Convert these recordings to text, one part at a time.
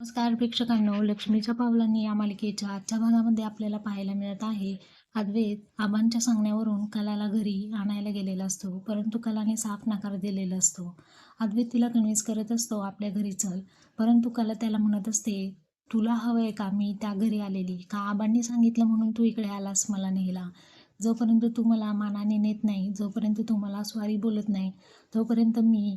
नमस्कार प्रेक्षकांनो लक्ष्मीच्या पावलांनी या मालिकेच्या आजच्या भागामध्ये आपल्याला पाहायला मिळत आहे अद्वैत आबांच्या सांगण्यावरून कलाला घरी आणायला गेलेला असतो परंतु कलाने साफ नकार दिलेला असतो. अद्वैत तिला कन्व्हिन्स करत असतो आपल्या घरी चल परंतु कला त्याला म्हणत असते तुला हवं आहे का? मी त्या घरी आलेली. का आबांनी सांगितलं म्हणून तू इकडे आलास मला नेला जोपर्यंत तू मला मानाने नेत नाही जोपर्यंत तू मला स्वारी बोलत नाही तोपर्यंत मी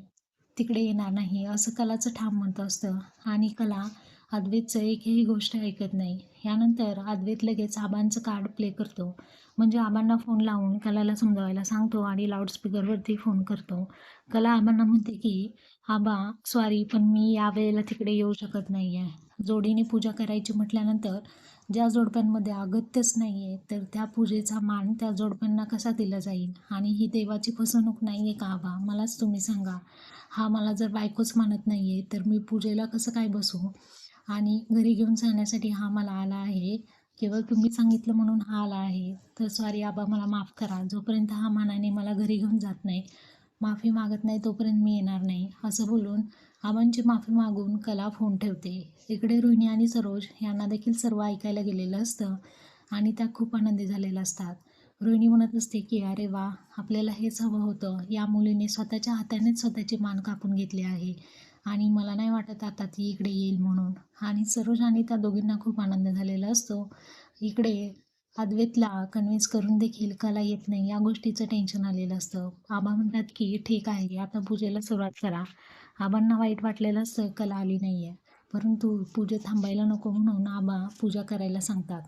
तिकडे येणार नाही असं कलाचं ठाम म्हणत असतं. आणि कला अद्वैतचं एकही गोष्ट ऐकत नाही. यानंतर अद्वैत लगेच आबांचं कार्ड प्ले करतो. म्हणजे आबांना फोन लावून कलाला समजावायला सांगतो आणि लाऊडस्पीकरवरती फोन करतो. कला आबांना म्हणते की आबा सॉरी पण मी यावेळेला तिकडे येऊ शकत नाही आहे जोडीने पूजा करायची म्हटल्यानंतर ज्या जोडप्यांमध्ये अगत्यच नाही आहे तर त्या पूजेचा मान त्या जोडप्यांना कसा दिला जाईल? आणि ही देवाची फसवणूक नाही आहे का बा? मलाच तुम्ही सांगा. हा मला जर बायकोच मानत नाही आहे तर मी पूजेला कसं काय बसू? आणि घरी घेऊन जाण्यासाठी हा मला आला आहे. केवळ तुम्ही सांगितलं म्हणून हा आला आहे. तर सॉरी आबा मला माफ करा. जोपर्यंत हा मानाने मला घरी घेऊन जात नाही माफी मागत नाही तोपर्यंत मी येणार नाही. असं बोलून आबांची माफी मागून कला फोन ठेवते. इकडे रोहिणी आणि सरोज यांना देखील सर्व ऐकायला गेलेलं असतं आणि त्या खूप आनंदी झालेल्या असतात. रोहिणी म्हणत असते की अरे वा आपल्याला हेच हवं होतं. या मुलीने स्वतःच्या हातानेच स्वतःची मान कापून घेतली आहे आणि मला नाही वाटत आता ती इकडे येईल म्हणून. आणि सरोज आणि त्या दोघींना खूप आनंद झालेला असतो. इकडे अद्वैतला कन्व्हिन्स करून देखील कला येत नाही. या गोष्टीचं टेन्शन आलेलं असतं. आबा म्हणतात की ठीक आहे आता पूजेला सुरुवात करा. आबांना वाईट वाटलेलं असतं कला आली नाही आहे परंतु पूजा थांबायला नको म्हणून आबा पूजा करायला सांगतात.